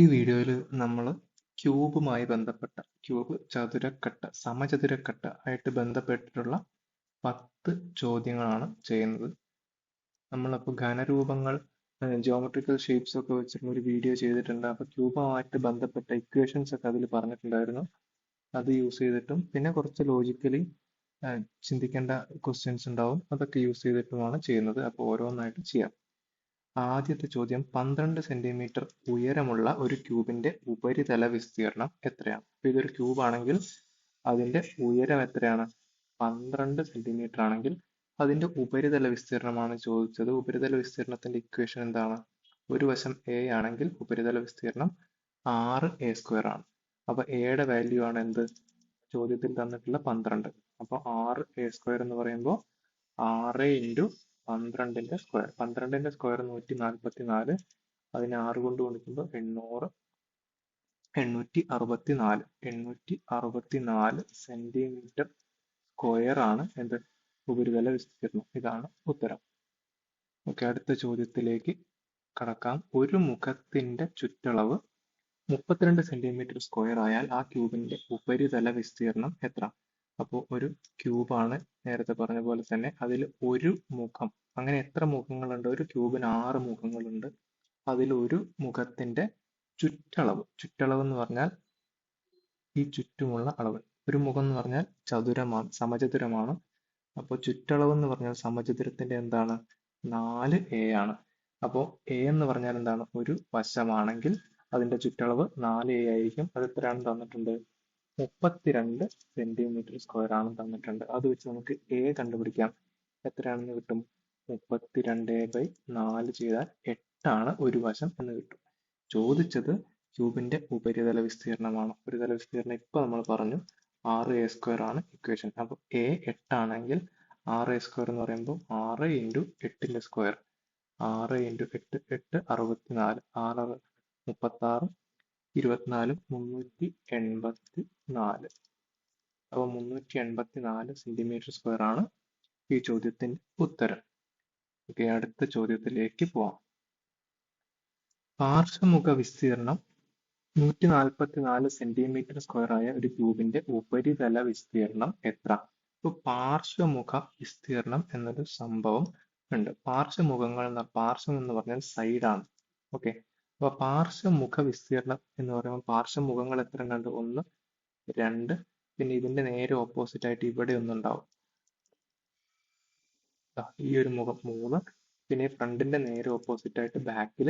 ഈ വീഡിയോയിൽ നമ്മൾ ക്യൂബുമായി ബന്ധപ്പെട്ട ക്യൂബ് ചതുരക്കട്ട സമചതുരക്കട്ട ആയിട്ട് ബന്ധപ്പെട്ടിട്ടുള്ള പത്ത് ചോദ്യങ്ങളാണ് ചെയ്യുന്നത്. നമ്മളപ്പോൾ ഘനരൂപങ്ങൾ ജോമെട്രിക്കൽ ഷേപ്സ് ഒക്കെ വെച്ചിട്ടുള്ള ഒരു വീഡിയോ ചെയ്തിട്ടുണ്ട്. അപ്പോൾ ക്യൂബുമായിട്ട് ബന്ധപ്പെട്ട ഇക്വേഷൻസ് ഒക്കെ അതിൽ പറഞ്ഞിട്ടുണ്ടായിരുന്നു. അത് യൂസ് ചെയ്തിട്ടും പിന്നെ കുറച്ച് ലോജിക്കലി ചിന്തിക്കേണ്ട ക്വസ്റ്റ്യൻസ് ഉണ്ടാവും. അതൊക്കെ യൂസ് ചെയ്തിട്ടുമാണ് ചെയ്യുന്നത്. അപ്പോൾ ഓരോന്നായിട്ട് ചെയ്യാം. ആദ്യത്തെ ചോദ്യം പന്ത്രണ്ട് സെന്റിമീറ്റർ ഉയരമുള്ള ഒരു ക്യൂബിന്റെ ഉപരിതല വിസ്തീർണം എത്രയാണ്? അപ്പൊ ഇതൊരു ക്യൂബ് ആണെങ്കിൽ അതിന്റെ ഉയരം എത്രയാണ്? പന്ത്രണ്ട് സെന്റിമീറ്റർ ആണെങ്കിൽ അതിന്റെ ഉപരിതല വിസ്തീർണമാണ് ചോദിച്ചത്. ഉപരിതല വിസ്തീർണത്തിന്റെ ഇക്വേഷൻ എന്താണ്? ഒരു വശം എ ആണെങ്കിൽ ഉപരിതല വിസ്തീർണം ആറ് എ സ്ക്വയർ ആണ്. അപ്പൊ എയുടെ വാല്യൂ ആണ് എന്ത്? ചോദ്യത്തിൽ തന്നിട്ടുള്ള പന്ത്രണ്ട്. അപ്പൊ ആറ് എ സ്ക്വയർ എന്ന് പറയുമ്പോൾ ആറ് ഇന്റു പന്ത്രണ്ടിന്റെ സ്ക്വയർ പന്ത്രണ്ടിന്റെ സ്ക്വയർ നൂറ്റി നാൽപ്പത്തി നാല് അതിനെ ആറ് കൊണ്ട് ഗുണിക്കുമ്പോൾ എണ്ണൂറ് എണ്ണൂറ്റി അറുപത്തി നാല് എണ്ണൂറ്റി അറുപത്തി നാല് സെന്റിമീറ്റർ സ്ക്വയർ ആണ് എന്ത് ഉപരിതല വിസ്തീർണം ഇതാണ് ഉത്തരം. ഓക്കെ അടുത്ത ചോദ്യത്തിലേക്ക് കടക്കാം. ഒരു മുഖത്തിന്റെ ചുറ്റളവ് മുപ്പത്തിരണ്ട് സെന്റിമീറ്റർ സ്ക്വയർ ആയാൽ ആ ക്യൂബിന്റെ ഉപരിതല വിസ്തീർണം എത്ര? അപ്പോൾ ഒരു ക്യൂബാണ് നേരത്തെ പറഞ്ഞ പോലെ തന്നെ അതിൽ ഒരു മുഖം. അങ്ങനെ എത്ര മുഖങ്ങളുണ്ട്? ഒരു ക്യൂബിന് ആറ് മുഖങ്ങളുണ്ട്. അതിൽ ഒരു മുഖത്തിന്റെ ചുറ്റളവ്. ചുറ്റളവ് എന്ന് പറഞ്ഞാൽ ഈ ചുറ്റുമുള്ള അളവ്. ഒരു മുഖം എന്ന് പറഞ്ഞാൽ ചതുരമാണ് സമചതുരമാണ്. അപ്പോൾ ചുറ്റളവ് എന്ന് പറഞ്ഞാൽ സമചതുരത്തിന്റെ എന്താണ്? നാല് എ ആണ്. അപ്പോൾ എ എന്ന് പറഞ്ഞാൽ എന്താണ്? ഒരു വശമാണെങ്കിൽ അതിന്റെ ചുറ്റളവ് നാല് എ ആയിരിക്കും. അത് എത്രയാണ് തന്നിട്ടുണ്ട്? മുപ്പത്തിരണ്ട് സെന്റിമീറ്റർ സ്ക്വയർ ആണ് തന്നിട്ടുണ്ട്. അത് വെച്ച് നമുക്ക് എ കണ്ടുപിടിക്കാം. എത്രയാണെന്ന് കിട്ടും? മുപ്പത്തിരണ്ട് ബൈ നാല് ചെയ്താൽ എട്ടാണ് ഒരു വശം എന്ന് കിട്ടും. ചോദിച്ചത് ക്യൂബിന്റെ ഉപരിതല വിസ്തീർണമാണ്? ഉപരിതല വിസ്തീർണം ഇപ്പൊ നമ്മൾ പറഞ്ഞു ആറ് എ സ്ക്വയർ ആണ് ഇക്വേഷൻ അപ്പൊ എ എട്ടാണെങ്കിൽ ആറ് എ സ്ക്വയർ എന്ന് പറയുമ്പോൾ ആറ് ഇന്റു എട്ടിന്റെ സ്ക്വയർ ആറ് ഇന്റു എട്ട് എട്ട് അറുപത്തിനാല്. ആറ് മുപ്പത്തി ആറ് ഇരുപത്തിനാലും മുന്നൂറ്റി എൺപത്തി നാല് അപ്പോൾ മുന്നൂറ്റി എൺപത്തി നാല് സെന്റിമീറ്റർ സ്ക്വയർ ആണ് ഈ ചോദ്യത്തിന്റെ ഉത്തരം. ഓക്കെ അടുത്ത ചോദ്യത്തിലേക്ക് പോവാം. പാർശ്വമുഖ വിസ്തീർണം നൂറ്റി നാൽപ്പത്തി നാല് സെന്റിമീറ്റർ സ്ക്വയർ ആയ ഒരു ക്യൂബിന്റെ ഉപരിതല വിസ്തീർണം എത്ര? ഇപ്പോൾ പാർശ്വമുഖ വിസ്തീർണം എന്നൊരു സംഭവം ഉണ്ട്. പാർശ്വമുഖങ്ങൾ എന്ന പാർശ്വം എന്ന് പറഞ്ഞാൽ സൈഡാണ് ഓക്കെ അപ്പൊ പാർശ്വമുഖ വിസ്തീർണം എന്ന് പറയുമ്പോൾ പാർശ്വമുഖങ്ങൾ എത്ര കണ്ട് ഒന്ന് രണ്ട് പിന്നെ ഇതിന്റെ നേരെ ഓപ്പോസിറ്റ് ആയിട്ട് ഇവിടെ ഒന്നുണ്ടാവും ഈ ഒരു മുഖം മൂന്ന് പിന്നെ ഫ്രണ്ടിന്റെ നേരെ ഓപ്പോസിറ്റ് ആയിട്ട് ബാക്കിൽ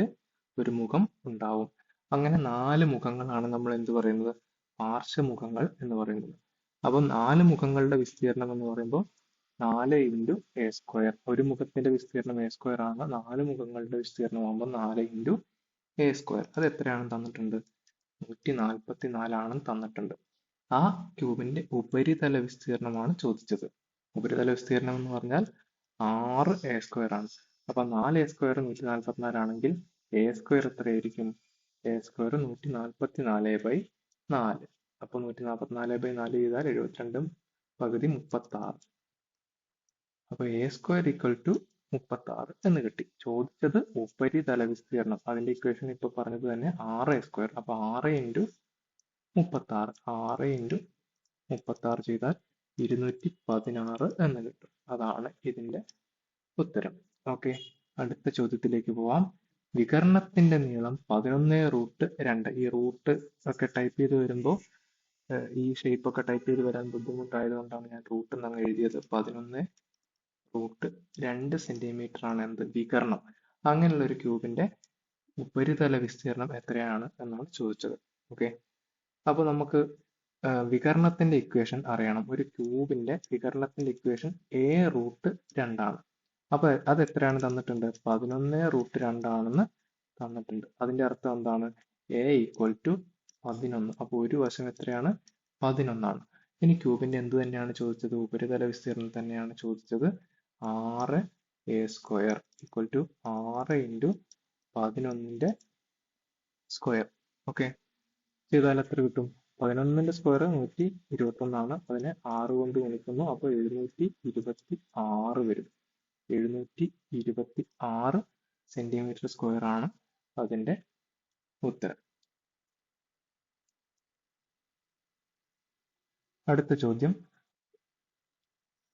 ഒരു മുഖം ഉണ്ടാവും. അങ്ങനെ നാല് മുഖങ്ങളാണ് നമ്മൾ എന്ത് പറയുന്നത്? പാർശ്വമുഖങ്ങൾ എന്ന് പറയുന്നത്. അപ്പൊ നാല് മുഖങ്ങളുടെ വിസ്തീർണം എന്ന് പറയുമ്പോൾ നാല് ഇന്റു എ സ്ക്വയർ ഒരു മുഖത്തിന്റെ വിസ്തീർണം എ സ്ക്വയർ ആണ്. നാല് മുഖങ്ങളുടെ വിസ്തീർണം ആകുമ്പോൾ നാല് ഇന്റു എ സ്ക്വയർ അത് എത്രയാണ് തന്നിട്ടുണ്ട്? നൂറ്റി നാൽപ്പത്തി നാലാണെന്ന് തന്നിട്ടുണ്ട്. ആ ക്യൂബിന്റെ ഉപരിതല വിസ്തീർണമാണ് ചോദിച്ചത്. ഉപരിതല വിസ്തീർണം എന്ന് പറഞ്ഞാൽ ആറ് എ സ്ക്വയർ ആണ്. അപ്പൊ നാല് എ സ്ക്വയർ നൂറ്റി നാൽപ്പത്തിനാലാണെങ്കിൽ എ സ്ക്വയർ എത്രയായിരിക്കും? എ സ്ക്വയർ നൂറ്റി നാൽപ്പത്തി നാല്. ബൈ നാല് അപ്പൊ നൂറ്റി നാൽപ്പത്തിനാല് ബൈ നാല് ചെയ്താൽ എഴുപത്തിരണ്ടും പകുതി മുപ്പത്തി ആറ് അപ്പൊ എ സ്ക്വയർ ഈക്വൽ ടു മുപ്പത്തി ആറ് എന്ന് കിട്ടി. ചോദിച്ചത് ഉപരിതല വിസ്തീർണം അതിന്റെ ഇക്വേഷൻ ഇപ്പൊ പറഞ്ഞത് തന്നെ ആറ് സ്ക്വയർ അപ്പൊ ആറ് ഇന്റു മുപ്പത്തി ആറ് ആറ് ഇന്റു മുപ്പത്തി ആറ് ചെയ്താൽ ഇരുന്നൂറ്റി പതിനാറ് എന്ന് കിട്ടും. അതാണ് ഇതിന്റെ ഉത്തരം. ഓക്കെ. അടുത്ത ചോദ്യത്തിലേക്ക് പോവാം. വികരണത്തിന്റെ നീളം പതിനൊന്ന് റൂട്ട് രണ്ട്. ഈ റൂട്ട് ഒക്കെ ടൈപ്പ് ചെയ്ത് വരുമ്പോൾ ഈ ഷേപ്പ് ഒക്കെ ടൈപ്പ് ചെയ്ത് വരാൻ ബുദ്ധിമുട്ടായത് കൊണ്ടാണ് ഞാൻ റൂട്ട് എന്നങ്ങ് എഴുതിയത് പതിനൊന്ന് റൂട്ട് രണ്ട് സെന്റിമീറ്റർ ആണ് എന്ത്? വികരണം അങ്ങനെയുള്ള ഒരു ക്യൂബിന്റെ ഉപരിതല വിസ്തീർണം എത്രയാണ് എന്നാണ് ചോദിച്ചത്. ഓക്കെ അപ്പോൾ നമുക്ക് വികരണത്തിന്റെ ഇക്വേഷൻ അറിയണം. ഒരു ക്യൂബിന്റെ വികരണത്തിന്റെ ഇക്വേഷൻ എ റൂട്ട് രണ്ടാണ്. അപ്പൊ അത് എത്രയാണ് തന്നിട്ടുണ്ട്? പതിനൊന്ന് റൂട്ട് രണ്ടാണെന്ന് തന്നിട്ടുണ്ട്. അതിന്റെ അർത്ഥം എന്താണ്? എ ഈക്വൽ ടു പതിനൊന്ന്. അപ്പോൾ ഒരു വശം എത്രയാണ്? പതിനൊന്നാണ്. ഇനി ക്യൂബിന്റെ എന്ത് തന്നെയാണ് ചോദിച്ചത്? ഉപരിതല വിസ്തീർണം തന്നെയാണ് ചോദിച്ചത്. ആറ് എ സ്ക്വയർ ഈക്വൽ ടു ആറ് ഇന്റു പതിനൊന്നിന്റെ സ്ക്വയർ ഓക്കെ ചെയ്താൽ എത്ര കിട്ടും? പതിനൊന്നിന്റെ സ്ക്വയർ നൂറ്റി ഇരുപത്തൊന്നാണ്. അതിനെ ആറ് കൊണ്ട് ഗുണിക്കുന്നു. അപ്പോൾ എഴുന്നൂറ്റി ഇരുപത്തി ആറ് വരും. എഴുന്നൂറ്റി ഇരുപത്തി ആറ് സെന്റിമീറ്റർ സ്ക്വയർ ആണ് അതിന്റെ ഉത്തരം. അടുത്ത ചോദ്യം.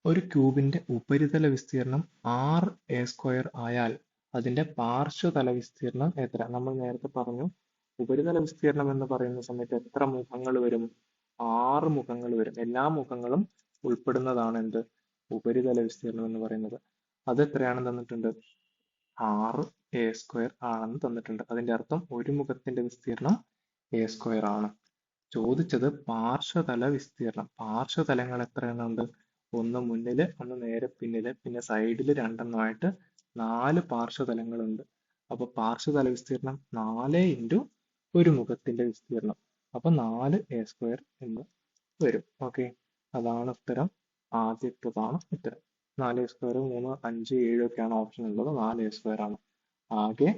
ഒരു ക്യൂബിന്റെ ഉപരിതല വിസ്തീർണം ആർ എ സ്ക്വയർ ആയാൽ അതിന്റെ പാർശ്വതല വിസ്തീർണം എത്ര? നമ്മൾ നേരത്തെ പറഞ്ഞു ഉപരിതല വിസ്തീർണം എന്ന് പറയുന്ന സമയത്ത് എത്ര മുഖങ്ങൾ വരും? ആറ് മുഖങ്ങൾ വരും. എല്ലാ മുഖങ്ങളും ഉൾപ്പെടുന്നതാണ് എന്ത്? ഉപരിതല വിസ്തീർണം എന്ന് പറയുന്നത്. അത് എത്രയാണെന്ന് തന്നിട്ടുണ്ട്? ആറ് എ സ്ക്വയർ ആണെന്ന് തന്നിട്ടുണ്ട്. അതിന്റെ അർത്ഥം ഒരു മുഖത്തിന്റെ വിസ്തീർണം എ സ്ക്വയർ ആണ്. ചോദിച്ചത് പാർശ്വതല വിസ്തീർണം പാർശ്വതലങ്ങൾ എത്ര എണ്ണമുണ്ട് ഒന്ന് മുന്നിൽ ഒന്ന് നേരെ പിന്നിൽ പിന്നെ സൈഡിൽ രണ്ടെണ്ണമായിട്ട് നാല് പാർശ്വതലങ്ങളുണ്ട്. അപ്പൊ പാർശ്വതല വിസ്തീർണം നാല് ഇന്റു ഒരു മുഖത്തിന്റെ വിസ്തീർണം അപ്പൊ നാല് എ സ്ക്വയർ എന്ന് വരും. ഓക്കെ അതാണ് ഉത്തരം. ആദ്യത്തതാണ് ഉത്തരം. നാല് എ സ്ക്വയർ മൂന്ന് അഞ്ച് ഏഴ് ഒക്കെയാണ് ഓപ്ഷൻ ഉള്ളത്. നാല് എ സ്ക്വയർ ആണ്. ആകെ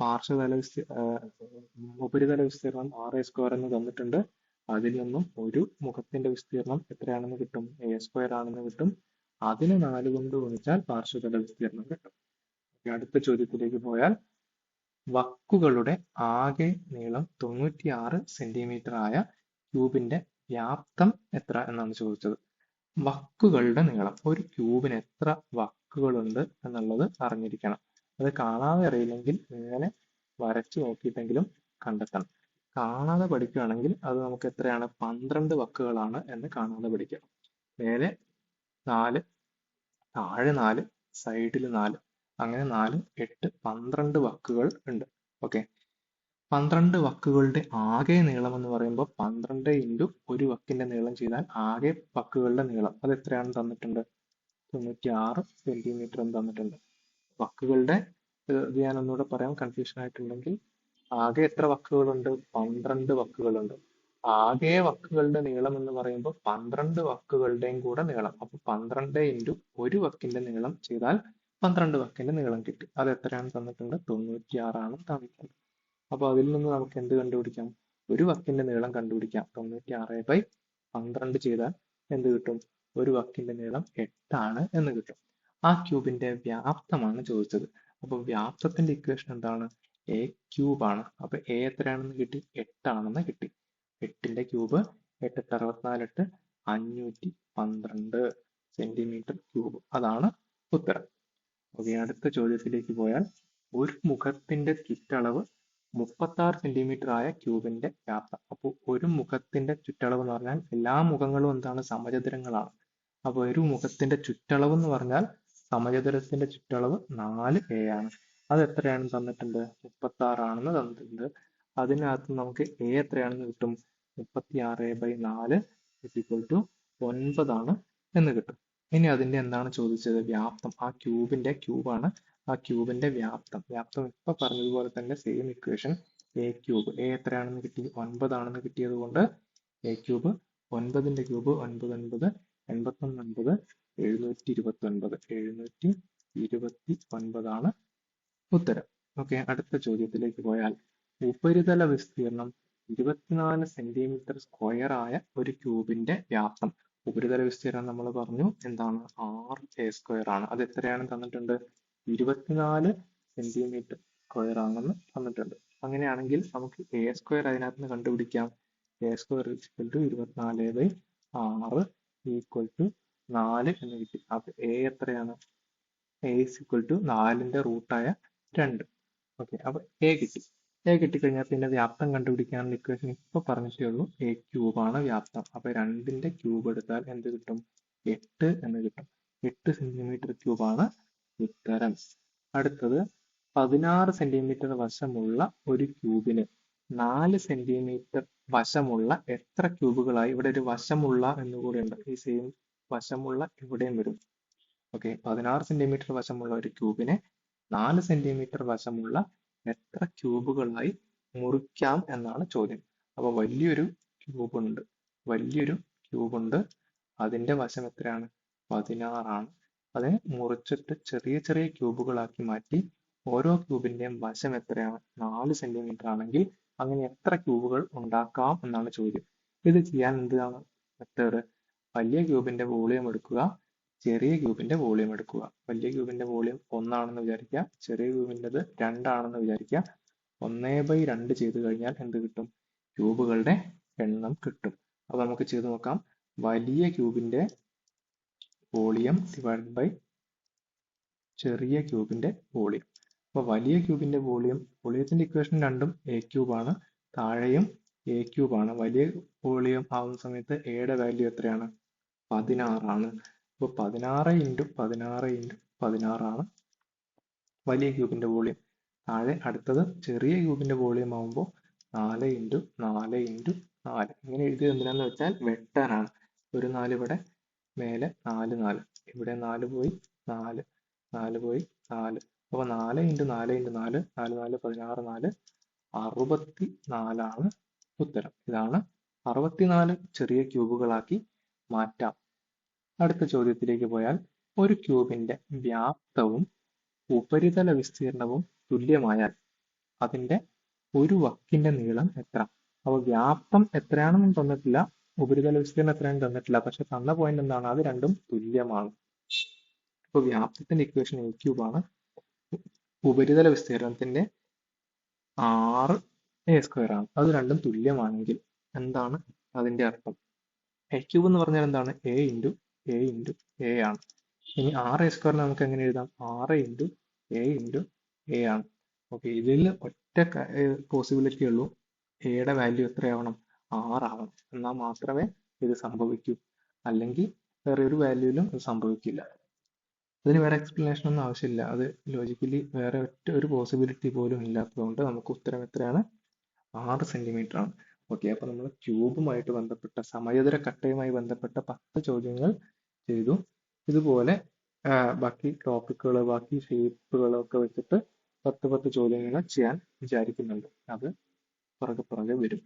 പാർശ്വതല വിസ്തീ ഉപരിതല വിസ്തീർണം ആറ് സ്ക്വയർ എന്ന് തന്നിട്ടുണ്ട്. അതിൽ നിന്നും ഒരു മുഖത്തിന്റെ വിസ്തീർണം എത്രയാണെന്ന് കിട്ടും? എ സ്ക്വയർ ആണെന്ന് കിട്ടും. അതിനെ നാല് കൊണ്ട് ഗുണിച്ചാൽ പാർശ്വതല വിസ്തീർണം കിട്ടും. അടുത്ത ചോദ്യത്തിലേക്ക് പോയാൽ വക്കുകളുടെ ആകെ നീളം തൊണ്ണൂറ്റിയാറ് സെന്റിമീറ്റർ ആയ ക്യൂബിന്റെ വ്യാപ്തം എത്ര എന്നാണ് ചോദിച്ചത്. വക്കുകളുടെ നീളം ഒരു ക്യൂബിന് എത്ര വക്കുകളുണ്ട് എന്നുള്ളത് അറിഞ്ഞിരിക്കണം. അത് കാണാതെ അറിയില്ലെങ്കിൽ ഇങ്ങനെ വരച്ചു നോക്കിയിട്ടെങ്കിലും കണ്ടെത്തണം. കാണാതെ പഠിക്കുകയാണെങ്കിൽ അത് നമുക്ക് എത്രയാണ്? പന്ത്രണ്ട് വക്കുകളാണ് എന്ന് കാണാതെ പഠിക്കാം. മേലെ നാല് താഴെ നാല് സൈഡിൽ നാല് അങ്ങനെ നാല് എട്ട് പന്ത്രണ്ട് വക്കുകൾ ഉണ്ട്. ഓക്കെ പന്ത്രണ്ട് വക്കുകളുടെ ആകെ നീളം എന്ന് പറയുമ്പോൾ പന്ത്രണ്ട് ഇന്റു ഒരു വക്കിന്റെ നീളം ചെയ്താൽ ആകെ വക്കുകളുടെ നീളം അത് എത്രയാണ് തന്നിട്ടുണ്ട്? തൊണ്ണൂറ്റി ആറ് സെന്റിമീറ്റർ എന്ന് തന്നിട്ടുണ്ട്. വക്കുകളുടെ ഇത് ഞാൻ ഒന്നുകൂടെ പറയാം. കൺഫ്യൂഷൻ ആയിട്ടുണ്ടെങ്കിൽ ആകെ എത്ര വക്കുകളുണ്ട്? പന്ത്രണ്ട് വക്കുകളുണ്ട്. ആകെ വക്കുകളുടെ നീളം എന്ന് പറയുമ്പോൾ പന്ത്രണ്ട് വക്കുകളുടെയും കൂടെ നീളം. അപ്പൊ പന്ത്രണ്ട് ഇന്റു ഒരു വക്കിന്റെ നീളം ചെയ്താൽ പന്ത്രണ്ട് വക്കിന്റെ നീളം കിട്ടി. അത് എത്രയാണ് തന്നിട്ടുണ്ട്? തൊണ്ണൂറ്റിയാറാണ് തന്നിട്ടുണ്ട്. അപ്പൊ അതിൽ നിന്ന് നമുക്ക് എന്ത് കണ്ടുപിടിക്കാം? ഒരു വക്കിന്റെ നീളം കണ്ടുപിടിക്കാം. തൊണ്ണൂറ്റി ആറ് ബൈ പന്ത്രണ്ട് ചെയ്താൽ എന്ത് കിട്ടും? ഒരു വക്കിന്റെ നീളം എട്ടാണ് എന്ന് കിട്ടും. ആ ക്യൂബിന്റെ വ്യാപ്തമാണ് ചോദിച്ചത്. അപ്പൊ വ്യാപ്തത്തിന്റെ ഇക്വേഷൻ എന്താണ്? എ ആണ്. അപ്പൊ എ എത്രയാണെന്ന് കിട്ടി? എട്ടാണെന്ന് കിട്ടി. എട്ടിന്റെ ക്യൂബ് അറുപത്തിനാല് എട്ട് അഞ്ഞൂറ്റി പന്ത്രണ്ട് സെന്റിമീറ്റർ ക്യൂബ് അതാണ് ഉത്തരം. ഓക്കെ അടുത്ത ചോദ്യത്തിലേക്ക് പോയാൽ ഒരു മുഖത്തിന്റെ ചുറ്റളവ് മുപ്പത്തി ആറ് സെന്റിമീറ്റർ ആയ ക്യൂബിന്റെ വ്യാപ്തം. അപ്പോൾ ഒരു മുഖത്തിന്റെ ചുറ്റളവ് എന്ന് പറഞ്ഞാൽ എല്ലാ മുഖങ്ങളും എന്താണ്? സമചതുരങ്ങളാണ്. അപ്പോൾ ഒരു മുഖത്തിന്റെ ചുറ്റളവ് എന്ന് പറഞ്ഞാൽ സമചതുരത്തിന്റെ ചുറ്റളവ് നാല് എ ആണ്. അത് എത്രയാണ് തന്നിട്ടുണ്ട്? മുപ്പത്തി ആറാണെന്ന് തന്നിട്ടുണ്ട്. അതിനകത്ത് നമുക്ക് എ എത്രയാണെന്ന് കിട്ടും? മുപ്പത്തി ആറ് ബൈ നാല് ഇക്വൽ ടു ഒൻപതാണ് എന്ന് കിട്ടും. ഇനി അതിന്റെ എന്താണ് ചോദിച്ചത്? വ്യാപ്തം. ആ ക്യൂബിന്റെ ക്യൂബാണ്. ആ ക്യൂബിന്റെ വ്യാപ്തം. വ്യാപ്തം ഇപ്പൊ പറഞ്ഞതുപോലെ തന്നെ same equation A cube A എത്രയാണെന്ന് കിട്ടി? ഒൻപതാണെന്ന് കിട്ടിയത് കൊണ്ട് എ ക്യൂബ് ഒൻപതിന്റെ ക്യൂബ് ഒൻപത് ഒൻപത് എൺപത്തൊന്ന് ഒൻപത് എഴുന്നൂറ്റി ഇരുപത്തി ഒൻപത് എഴുന്നൂറ്റി ഇരുപത്തി ഒൻപതാണ് ഉത്തരം. ഓക്കെ അടുത്ത ചോദ്യത്തിലേക്ക് പോയാൽ ഉപരിതല വിസ്തീർണം ഇരുപത്തിനാല് സെന്റിമീറ്റർ സ്ക്വയർ ആയ ഒരു ക്യൂബിന്റെ വ്യാപ്തം ഉപരിതല വിസ്തീർണം നമ്മൾ പറഞ്ഞു എന്താണ്? ആർ എ സ്ക്വയർ ആണ്. അത് എത്രയാണ് തന്നിട്ടുണ്ട്? ഇരുപത്തിനാല് സെന്റിമീറ്റർ സ്ക്വയർ ആണെന്ന് തന്നിട്ടുണ്ട്. അങ്ങനെയാണെങ്കിൽ നമുക്ക് എ സ്ക്വയർ അതിനകത്ത് നിന്ന് കണ്ടുപിടിക്കാം എ സ്ക്വയർ ഈക്വൽ ടു ഇരുപത്തിനാല് ബൈ ആറ് ഈക്വൽ ടു നാല് എന്ന് കിട്ടി. അപ്പൊ എ എത്രയാണ്? എ ഇസ് ഈക്വൽ ടു നാലിന്റെ റൂട്ടായ രണ്ട്. ഓക്കെ അപ്പൊ എ കിട്ടി. എ കിട്ടിക്കഴിഞ്ഞാൽ പിന്നെ വ്യാപ്തം കണ്ടുപിടിക്കാനുള്ള ഇക്വേഷൻ ഇപ്പൊ പറഞ്ഞിട്ടേ ഉള്ളൂ. എ ക്യൂബാണ് വ്യാപ്തം. അപ്പൊ രണ്ടിന്റെ ക്യൂബ് എടുത്താൽ എന്ത് കിട്ടും? എട്ട് എന്ന് കിട്ടും. എട്ട് സെന്റിമീറ്റർ ക്യൂബാണ് ഉത്തരം. അടുത്തത് പതിനാറ് സെന്റിമീറ്റർ വശമുള്ള ഒരു ക്യൂബിന് നാല് സെന്റിമീറ്റർ വശമുള്ള എത്ര ക്യൂബുകളായി ഇവിടെ ഒരു വശമുള്ള എന്നുകൂടെ ഉണ്ട്. ഈ സെയിം വശമുള്ള ഇവിടെയും വരും. ഓക്കെ പതിനാറ് സെന്റിമീറ്റർ വശമുള്ള ഒരു ക്യൂബിനെ നാല് സെന്റിമീറ്റർ വശമുള്ള എത്ര ക്യൂബുകളായി മുറിക്കാം എന്നാണ് ചോദ്യം. അപ്പൊ വലിയൊരു ക്യൂബ് ഉണ്ട് വലിയൊരു ക്യൂബ് ഉണ്ട് അതിന്റെ വശം എത്രയാണ്? പതിനാറാണ്. അതിനെ മുറിച്ചിട്ട് ചെറിയ ചെറിയ ക്യൂബുകളാക്കി മാറ്റി ഓരോ ക്യൂബിന്റെയും വശം എത്രയാണ്? നാല് സെന്റിമീറ്റർ ആണെങ്കിൽ അങ്ങനെ എത്ര ക്യൂബുകൾ ഉണ്ടാക്കാം എന്നാണ് ചോദ്യം. ഇത് ചെയ്യാൻ എന്താണ് മെത്തേഡ് വലിയ ക്യൂബിന്റെ വോളിയം എടുക്കുക. ചെറിയ ക്യൂബിന്റെ വോളിയം എടുക്കുക. വലിയ ക്യൂബിന്റെ വോളിയം ഒന്നാണെന്ന് വിചാരിക്കുക. ചെറിയ ക്യൂബിന്റെത് രണ്ടാണെന്ന് വിചാരിക്കുക. ഒന്നേ ബൈ രണ്ട് ചെയ്ത് കഴിഞ്ഞാൽ എന്ത് കിട്ടും? ക്യൂബുകളുടെ എണ്ണം കിട്ടും. അപ്പൊ നമുക്ക് ചെയ്ത് നോക്കാം. വലിയ ക്യൂബിന്റെ വോളിയം ഡിവൈഡ് ബൈ ചെറിയ ക്യൂബിന്റെ വോളിയം. അപ്പോൾ വലിയ ക്യൂബിന്റെ വോളിയം വോളിയത്തിന്റെ ഇക്വേഷൻ രണ്ടും എ ക്യൂബാണ് താഴെയും എ ക്യൂബാണ് വലിയ വോളിയം ആവുന്ന സമയത്ത് എയുടെ വാല്യൂ എത്രയാണ്? പതിനാറാണ്. അപ്പോൾ പതിനാറ് ഇന്റു പതിനാറ് ഇന്റു പതിനാറാണ് വലിയ ക്യൂബിന്റെ വോളിയം താഴെ അടുത്തത് ചെറിയ ക്യൂബിന്റെ വോളിയം ആകുമ്പോൾ നാല് ഇന്റു നാല് ഇന്റു നാല്. ഇങ്ങനെ എഴുതിയത് എന്തിനാന്ന് വെച്ചാൽ വെട്ടാനാണ്. ഒരു നാല് ഇവിടെ മേലെ നാല് നാല്. ഇവിടെ നാല് പോയി നാല് നാല് പോയി നാല്. അപ്പോൾ നാല് ഇന്റു നാല് ഇന്റു നാല് നാല് നാല് പതിനാറ് നാല് അറുപത്തി നാലാണ് ഉത്തരം. ഇതാണ് അറുപത്തിനാല് ചെറിയ ക്യൂബുകളാക്കി മാറ്റാം. അടുത്ത ചോദ്യത്തിലേക്ക് പോയാൽ ഒരു ക്യൂബിന്റെ വ്യാപ്തവും ഉപരിതല വിസ്തീർണവും തുല്യമായാൽ അതിന്റെ ഒരു വക്കിന്റെ നീളം എത്ര? അപ്പോൾ വ്യാപ്തം എത്രയാണെന്നും തന്നിട്ടില്ല ഉപരിതല വിസ്തീർണം എത്രയാണെന്ന് തന്നിട്ടില്ല പക്ഷെ തന്ന പോയിന്റ് എന്താണ്? അത് രണ്ടും തുല്യമാണ്. അപ്പോൾ വ്യാപ്തത്തിന്റെ ഇക്വേഷൻ എ ക്യൂബ് ആണ്. ഉപരിതല വിസ്തീർണത്തിന്റെ ആറ് എ സ്ക്വയർ ആണ്. അത് രണ്ടും തുല്യമാണെങ്കിൽ എന്താണ് അതിന്റെ അർത്ഥം? എ ക്യൂബ് എന്ന് പറഞ്ഞാൽ എന്താണ്? A into A into A ആണ്. ഇനി ആർ എ സ്ക്വയറിൽ നമുക്ക് എങ്ങനെ എഴുതാം? ആറ് ഇന്റു എ ഇന്റു എ ആണ്. ഓക്കെ ഇതിൽ ഒറ്റ പോസിബിലിറ്റി ഉള്ളൂ. എയുടെ വാല്യൂ എത്രയാവണം? ആറാവണം എന്നാൽ മാത്രമേ ഇത് സംഭവിക്കൂ. അല്ലെങ്കിൽ വേറെ ഒരു വാല്യൂലും ഇത് സംഭവിക്കില്ല. അതിന് വേറെ എക്സ്പ്ലനേഷൻ ഒന്നും ആവശ്യമില്ല. അത് ലോജിക്കലി വേറെ ഒറ്റ ഒരു പോസിബിലിറ്റി പോലും ഇല്ലാത്തതുകൊണ്ട് നമുക്ക് ഉത്തരം എത്രയാണ്? ആറ് സെന്റിമീറ്റർ ആണ്. ഓക്കെ അപ്പോൾ നമ്മൾ ക്യൂബുമായിട്ട് ബന്ധപ്പെട്ട സമചതുര കട്ടയുമായി ബന്ധപ്പെട്ട പത്ത് ചോദ്യങ്ങൾ ചെയ്തു. ഇതുപോലെ ബാക്കി ടോപ്പിക്കുകൾ ബാക്കി ഷേപ്പുകളൊക്കെ വെച്ചിട്ട് പത്ത് പത്ത് ചോദ്യങ്ങൾ ചെയ്യാൻ വിചാരിക്കുന്നുണ്ട്. അത് പുറകെ പുറകെ വരും.